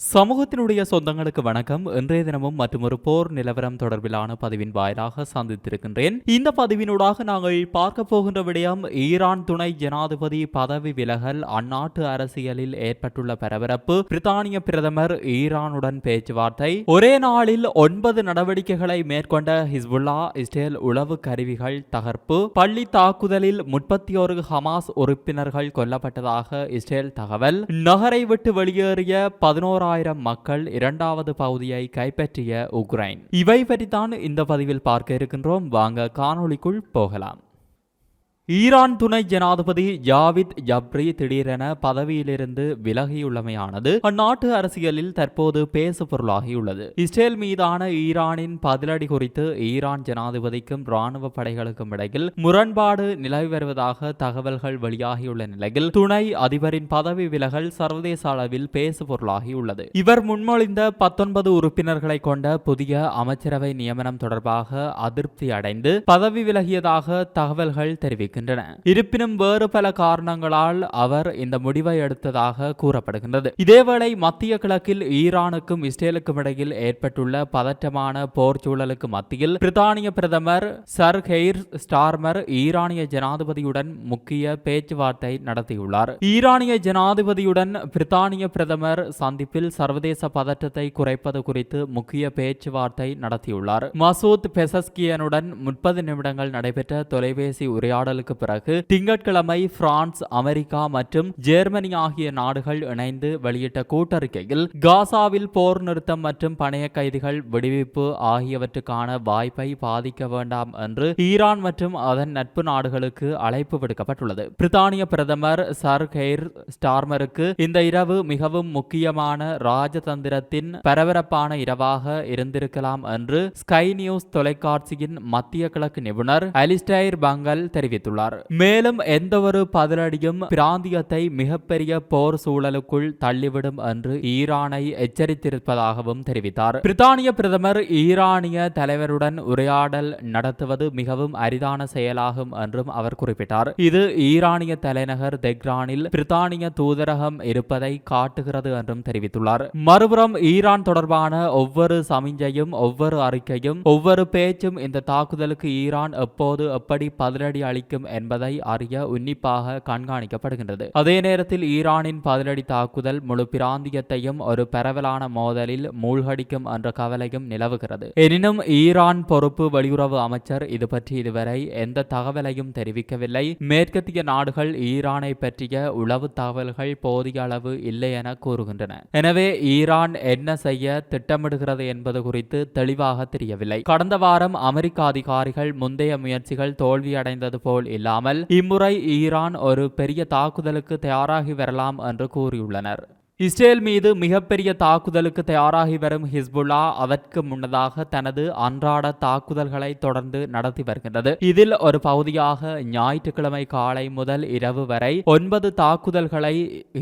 சமூகத்தினுடைய சொந்தங்களுக்கு வணக்கம். இன்றைய தினமும் மற்றொரு போர் நிலவரம் தொடர்பிலான பதிவின் வாயிலாக சந்தித்திருக்கின்றேன். இந்த பதிவினூடாக நாங்கள் பார்க்க போகின்ற விடயம் ஈரான் துணை ஜனாதிபதி பதவி விலகல் அந்நாட்டு அரசியலில் ஏற்பட்டுள்ள பரபரப்பு பிரித்தானிய பிரதமர் ஈரானுடன் பேச்சுவார்த்தை ஒரே நாளில் ஒன்பது நடவடிக்கைகளை மேற்கொண்ட ஹிஸ்புல்லா இஸ்ரேல் உளவு கருவிகள் தகர்ப்பு பள்ளி தாக்குதலில் முப்பத்தி ஒரு ஹமாஸ் உறுப்பினர்கள் கொல்லப்பட்டதாக இஸ்ரேல் தகவல் நகரை விட்டு வெளியேறிய பதினோராயிரம் மக்கள் இரண்டாவது பகுதியை கைப்பற்றிய உக்ரைன். இவை பற்றித்தான் இந்த பதிவில் பார்க்க இருக்கின்றோம். வாங்க காணொளிக்குள் போகலாம். ஈரான் துணை ஜனாதிபதி ஜாவித் ஜப்ரி திடீரென பதவியிலிருந்து விலகியுள்ளமையானது அந்நாட்டு அரசியலில் தற்போது பேசு பொருளாகியுள்ளது இஸ்ரேல் மீதான ஈரானின் பதிலடி குறித்து ஈரான் ஜனாதிபதிக்கும் ராணுவ படைகளுக்கும் இடையில் முரண்பாடு நிலவி வருவதாக தகவல்கள் வெளியாகியுள்ள நிலையில் துணை அதிபரின் பதவி விலகல் சர்வதேச அளவில் பேசு பொருளாகியுள்ளது இவர் முன்மொழிந்த பத்தொன்பது உறுப்பினர்களை கொண்ட புதிய அமைச்சரவை நியமனம் தொடர்பாக அதிருப்தி அடைந்து பதவி விலகியதாக தகவல்கள் தெரிவிக்கின்றன. இருப்பினும் வேறு பல காரணங்களால் அவர் இந்த முடிவை எடுத்ததாக கூறப்படுகின்றது. இதேவேளை மத்திய கிழக்கில் ஈரானுக்கும் இஸ்ரேலுக்கும் இடையில் ஏற்பட்டுள்ள பதற்றமான போர் சூழலுக்கு மத்தியில் பிரித்தானிய பிரதமர் சர் ஹெய்ர் ஸ்டார்மர் ஈரானிய ஜனாதிபதியுடன் முக்கிய பேச்சுவார்த்தை நடத்தியுள்ளார். ஈரானிய ஜனாதிபதியுடன் பிரித்தானிய பிரதமர் சந்திப்பில் சர்வதேச பதற்றத்தை குறைப்பது குறித்து முக்கிய பேச்சுவார்த்தை நடத்தியுள்ளார். மசூத் பெசஸ்கியனுடன் முப்பது நிமிடங்கள் நடைபெற்ற தொலைபேசி உரையாடல் உரையாடலுக்கு பிறகு திங்கட்கிழமை பிரான்ஸ் அமெரிக்கா மற்றும் ஜெர்மனி ஆகிய நாடுகள் இணைந்து வெளியிட்ட கூட்டறிக்கையில் காசாவில் போர் நிறுத்தம் மற்றும் பணைய கைதிகள் விடுவிப்பு ஆகியவற்றுக்கான வாய்ப்பை பாதிக்க வேண்டாம் என்று ஈரான் மற்றும் அதன் நட்பு நாடுகளுக்கு அழைப்பு விடுக்கப்பட்டுள்ளது. பிரித்தானிய பிரதமர் சர் கெய்ர் ஸ்டார்மருக்கு இந்த இரவு மிகவும் முக்கியமான ராஜதந்திரத்தின் பரபரப்பான இரவாக இருந்திருக்கலாம் என்று ஸ்கை நியூஸ் தொலைக்காட்சியின் மத்திய கிழக்கு நிபுணர் அலிஸ்டைர் பங்கல் தெரிவித்துள்ளார். மேலும் எந்தவொரு பதிலடியும் பிராந்தியத்தை மிகப்பெரிய போர் சூழலுக்குள் தள்ளிவிடும் என்று ஈரானை எச்சரித்திருப்பதாகவும் தெரிவித்தார். பிரித்தானிய பிரதமர் ஈரானிய தலைவருடன் உரையாடல் நடத்துவது மிகவும் அரிதான செயலாகும் என்றும் அவர் குறிப்பிட்டார். இது ஈரானிய தலைநகர் தெக்ரானில் பிரித்தானிய தூதரகம் இருப்பதை காட்டுகிறது என்றும் தெரிவித்துள்ளார். மறுபுறம் ஈரான் தொடர்பான ஒவ்வொரு சமிஞ்சையும் ஒவ்வொரு அறிக்கையும் ஒவ்வொரு பேச்சும் இந்த தாக்குதலுக்கு ஈரான் எப்போது எப்படி பதிலடி அளிக்கும் என்பதை அறிய உன்னிப்பாக கண்காணிக்கப்படுகின்றது. அதே நேரத்தில் ஈரானின் பதிலடி தாக்குதல் முழு பிராந்தியத்தையும் ஒரு பரவலான மோதலில் மூழ்கடிக்கும் என்ற கவலையும் நிலவுகிறது. எனினும் ஈரான் பொறுப்பு வெளியுறவு அமைச்சர் இது பற்றி இதுவரை எந்த தகவலையும் தெரிவிக்கவில்லை. மேற்கத்திய நாடுகள் ஈரானை பற்றிய உளவு தகவல்கள் போதிய அளவு இல்லை என கூறுகின்றன. எனவே ஈரான் என்ன செய்ய திட்டமிடுகிறது என்பது குறித்து தெளிவாக தெரியவில்லை. கடந்த வாரம் அமெரிக்க அதிகாரிகள் முந்தைய முயற்சிகள் தோல்வியடைந்தது போல் இல்லாமல் இம்முறை ஈரான் ஒரு பெரிய தாக்குதலுக்கு தயாராகி வரலாம் என்று கூறியுள்ளனர். இஸ்ரேல் மீது மிகப்பெரிய தாக்குதலுக்கு தயாராகி வரும் ஹிஸ்புல்லா அதற்கு முன்னதாக தனது அன்றாட தாக்குதல்களை தொடர்ந்து நடத்தி வருகின்றது. இதில் ஒரு பகுதியாக ஞாயிற்றுக்கிழமை காலை முதல் இரவு வரை ஒன்பது தாக்குதல்களை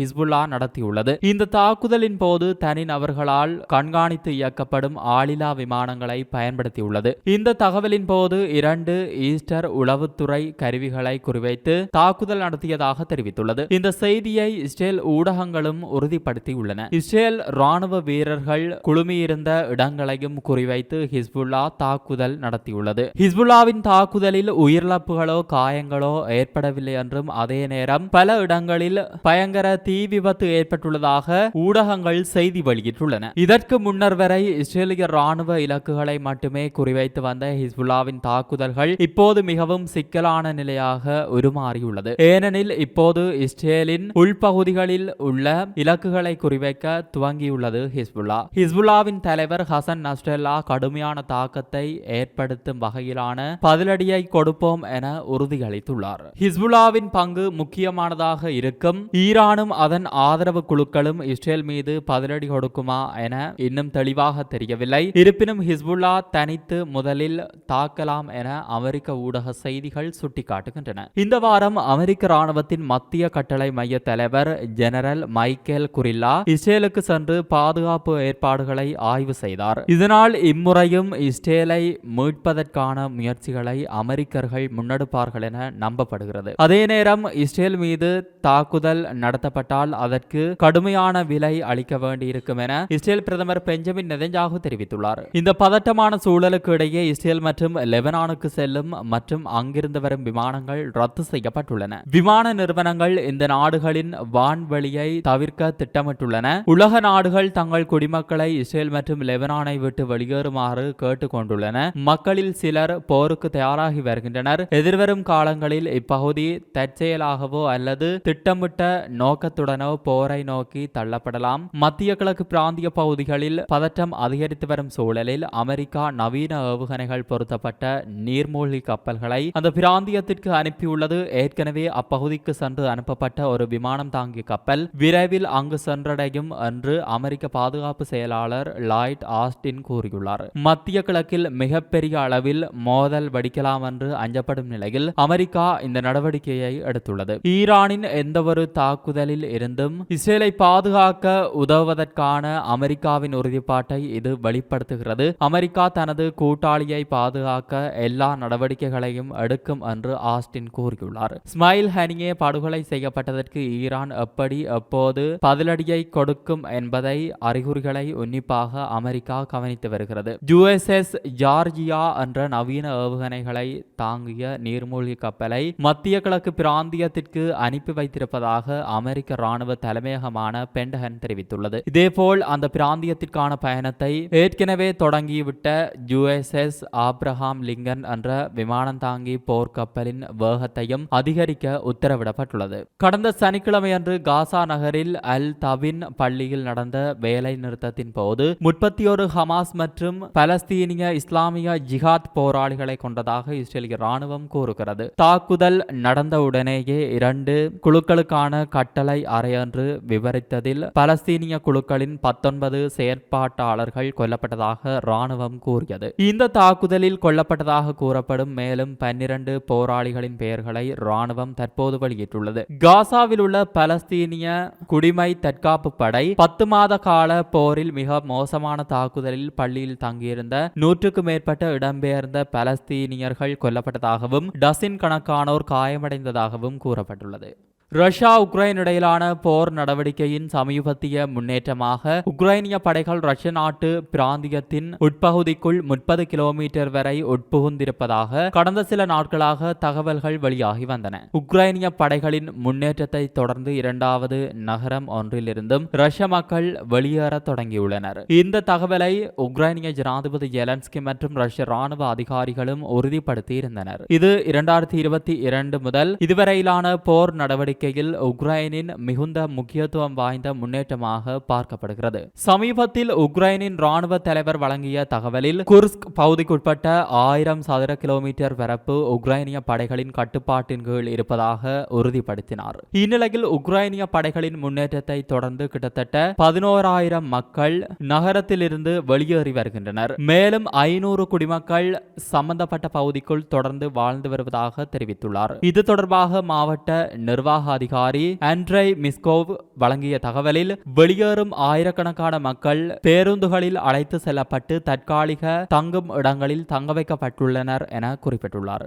ஹிஸ்புல்லா நடத்தியுள்ளது. இந்த தாக்குதலின் போது தனிநபர்களால் கண்காணித்து இயக்கப்படும் ஆளில்லா விமானங்களை பயன்படுத்தியுள்ளது. இந்த தகவலின் போது இரண்டு ஈஸ்டர் உளவுத்துறை கருவிகளை குறிவைத்து தாக்குதல் நடத்தியதாக தெரிவித்துள்ளது. இந்த செய்தியை இஸ்ரேல் ஊடகங்களும் உறுதி உறுதிப்படுத்தியுள்ளன இஸ்ரேல் ராணுவ வீரர்கள் குழுமியிருந்த இடங்களையும் குறிவைத்து ஹிஸ்புல்லா தாக்குதல் நடத்தியுள்ளது. ஹிஸ்புல்லாவின் தாக்குதலில் உயிரிழப்புகளோ காயங்களோ ஏற்படவில்லை என்றும் அதே நேரம் பல இடங்களில் பயங்கர தீ விபத்து ஏற்பட்டுள்ளதாக ஊடகங்கள் செய்தி வெளியிட்டுள்ளன. இதற்கு முன்னர் வரை இஸ்ரேலிய ராணுவ இலக்குகளை மட்டுமே குறிவைத்து வந்த ஹிஸ்புல்லாவின் தாக்குதல்கள் இப்போது மிகவும் சிக்கலான நிலையாக உருமாறியுள்ளது. ஏனெனில் இப்போது இஸ்ரேலின் உள்பகுதிகளில் உள்ள இலக்குகள் இலக்குகளை குறிவைக்க துவங்கியுள்ளது ஹிஸ்புல்லா. ஹிஸ்புல்லாவின் தலைவர் ஹசன் நஸ்டெல்லா கடுமையான தாக்கத்தை ஏற்படுத்தும் வகையிலான பதிலடியை கொடுப்போம் என உறுதியளித்துள்ளார். ஹிஸ்புல்லாவின் பங்கு முக்கியமானதாக இருக்கும். ஈரானும் அதன் ஆதரவு குழுக்களும் இஸ்ரேல் மீது பதிலடி கொடுக்குமா என இன்னும் தெளிவாக தெரியவில்லை. இருப்பினும் ஹிஸ்புல்லா தனித்து முதலில் தாக்கலாம் என அமெரிக்க ஊடக செய்திகள் சுட்டிக்காட்டுகின்றன. இந்த வாரம் அமெரிக்க ராணுவத்தின் மத்திய கட்டளை மைய தலைவர் ஜெனரல் மைக்கேல் குரில்லா இஸ்ரேலுக்கு சென்று பாதுகாப்பு ஏற்பாடுகளை ஆய்வு செய்தார். இதனால் இம்முறையும் இஸ்ரேலை மீட்பதற்கான முயற்சிகளை அமெரிக்கர்கள் முன்னெடுப்பார்கள் என நம்பப்படுகிறது. அதே நேரம் இஸ்ரேல் மீது தாக்குதல் நடத்தப்பட்டால் அதற்கு கடுமையான விலை அளிக்க வேண்டியிருக்கும் என இஸ்ரேல் பிரதமர் பெஞ்சமின் நெதஞ்சாகு தெரிவித்துள்ளார். இந்த பதட்டமான சூழலுக்கு இடையே இஸ்ரேல் மற்றும் லெபனானுக்கு செல்லும் மற்றும் அங்கிருந்து வரும் விமானங்கள் ரத்து செய்யப்பட்டுள்ளன. விமான நிறுவனங்கள் இந்த நாடுகளின் வான்வெளியை தவிர்க்க திட்டமிட்டுள்ளன. உலக நாடுகள் தங்கள் குடிமக்களை இஸ்ரேல் மற்றும் லெபனானை விட்டு வெளியேறுமாறு கேட்டுக்கொண்டுள்ளன. மக்களில் சிலர் போருக்கு தயாராகி வருகின்றனர். எதிர்வரும் காலங்களில் இப்பகுதி தற்செயலாகவோ அல்லது திட்டமிட்ட நோக்கத்துடனோ போரை நோக்கி தள்ளப்படலாம். மத்திய கிழக்கு பிராந்திய பகுதிகளில் பதற்றம் அதிகரித்து வரும் சூழலில் அமெரிக்கா நவீன ஏவுகணைகள் பொருத்தப்பட்ட நீர்மூழ்கி கப்பல்களை அந்த பிராந்தியத்திற்கு அனுப்பியுள்ளது. ஏற்கனவே அப்பகுதிக்கு சென்று அனுப்பப்பட்ட ஒரு விமானம் தாங்கிய கப்பல் விரைவில் அங்கு சென்றடையும் என்று அமெரிக்க பாதுகாப்பு செயலாளர் லாய்ட் ஆஸ்டின் கூறியுள்ளார். மத்திய கிழக்கில் மிகப்பெரிய அளவில் மோதல் வெடிக்கலாம் என்று அஞ்சப்படும் நிலையில் அமெரிக்கா இந்த நடவடிக்கையை எடுத்துள்ளது. ஈரானின் எந்தவொரு தாக்குதலில் இருந்தும் இஸ்ரேலை பாதுகாக்க உதவுவதற்கான அமெரிக்காவின் உறுதிப்பாட்டை இது வெளிப்படுத்துகிறது. அமெரிக்கா தனது கூட்டாளியை பாதுகாக்க எல்லா நடவடிக்கைகளையும் எடுக்கும் என்று ஆஸ்டின் கூறியுள்ளார். ஸ்மைல் ஹனியே படுகொலை செய்யப்பட்டதற்கு ஈரான் எப்படி எப்போது பதில் பதிலடியை கொடுக்கும் என்பதை அறிகுறிகளை உன்னிப்பாக அமெரிக்கா கவனித்து வருகிறது. யுஎஸ்எஸ் ஜார்ஜியா என்ற நவீன ஏவுகணைகளை தாங்கிய நீர்மூழ்கி கப்பலை மத்திய கிழக்கு பிராந்தியத்திற்கு அனுப்பி வைத்திருப்பதாக அமெரிக்க ராணுவ தலைமையகமான பென்டகன் தெரிவித்துள்ளது. இதேபோல் அந்த பிராந்தியத்திற்கான பயணத்தை ஏற்கனவே தொடங்கிவிட்ட யுஎஸ்எஸ் ஆப்ரஹாம் லிங்கன் என்ற விமானம் தாங்கி போர்க்கப்பலின் வேகத்தையும் அதிகரிக்க உத்தரவிடப்பட்டுள்ளது. கடந்த சனிக்கிழமையன்று காசா நகரில் அல் தவின் பள்ளியில் நடந்த வேலை நிறுத்தத்தின் போது முப்பத்தி ஒரு ஹமாஸ் மற்றும் பலஸ்தீனிய இஸ்லாமிய ஜிஹாத் போராளிகளை கொண்டதாக இஸ்ரேலிய ராணுவம் கூறுகிறது. தாக்குதல் நடந்தவுடனேயே இரண்டு குழுக்களுக்கான கட்டளை அறையன்று விவரித்ததில் பலஸ்தீனிய குழுக்களின் பத்தொன்பது செயற்பாட்டாளர்கள் கொல்லப்பட்டதாக ராணுவம் கூறியது. இந்த தாக்குதலில் கொல்லப்பட்டதாக கூறப்படும் மேலும் பன்னிரண்டு போராளிகளின் பெயர்களை ராணுவம் தற்போது வெளியிட்டுள்ளது. காசாவில் உள்ள பலஸ்தீனிய குடிமை தற்காப்பு படை பத்து மாத கால போரில் மிக மோசமான தாக்குதலில் பள்ளியில் தங்கியிருந்த நூற்றுக்கு மேற்பட்ட இடம்பெயர்ந்த பலஸ்தீனியர்கள் கொல்லப்பட்டதாகவும் டசின் கணக்கானோர் காயமடைந்ததாகவும் கூறப்பட்டுள்ளது. ரஷ்யா உக்ரைன் இடையிலான போர் நடவடிக்கையின் சமீபத்திய முன்னேற்றமாக உக்ரைனிய படைகள் ரஷ்ய நாட்டு பிராந்தியத்தின் உட்பகுதிக்குள் முப்பது கிலோமீட்டர் வரை உட்புகுந்திருப்பதாக கடந்த சில நாட்களாக தகவல்கள் வெளியாகி வந்தன. உக்ரைனிய படைகளின் முன்னேற்றத்தை தொடர்ந்து இரண்டாவது நகரம் ஒன்றிலிருந்தும் ரஷ்ய மக்கள் வெளியேற தொடங்கியுள்ளனர். இந்த தகவலை உக்ரைனிய ஜனாதிபதி ஜெலன்ஸ்கி மற்றும் ரஷ்ய ராணுவ அதிகாரிகளும் உறுதிப்படுத்தியிருந்தனர். இது இரண்டாயிரத்தி இருபத்தி இரண்டு முதல் இதுவரையிலான போர் நடவடிக்கை நடவடிக்கையில் உக்ரைனின் மிகுந்த முக்கியத்துவம் வாய்ந்த முன்னேற்றமாக பார்க்கப்படுகிறது. சமீபத்தில் உக்ரைனின் ராணுவ தலைவர் வழங்கிய தகவலில் குர்ஸ்க் பகுதிக்குட்பட்ட ஆயிரம் சதுர கிலோமீட்டர் பரப்பு உக்ரைனிய படைகளின் கட்டுப்பாட்டின் கீழ் இருப்பதாக உறுதிப்படுத்தினார். இந்நிலையில் உக்ரைனிய படைகளின் முன்னேற்றத்தை தொடர்ந்து கிட்டத்தட்ட பதினோராயிரம் மக்கள் நகரத்திலிருந்து வெளியேறி வருகின்றனர். மேலும் ஐநூறு குடிமக்கள் சம்பந்தப்பட்ட பகுதிக்குள் தொடர்ந்து வாழ்ந்து வருவதாக தெரிவித்துள்ளார். இது தொடர்பாக மாவட்ட நிர்வாக அதிகாரி ஆண்ட்ரை மிஸ்கோவ் வழங்கிய தகவலில் வெளியேறும் ஆயிரக்கணக்கான மக்கள் பேருந்துகளில் அழைத்து செல்லப்பட்டு தற்காலிக தங்கும் இடங்களில் தங்க வைக்கப்பட்டுள்ளனர் என குறிப்பிட்டுள்ளார்.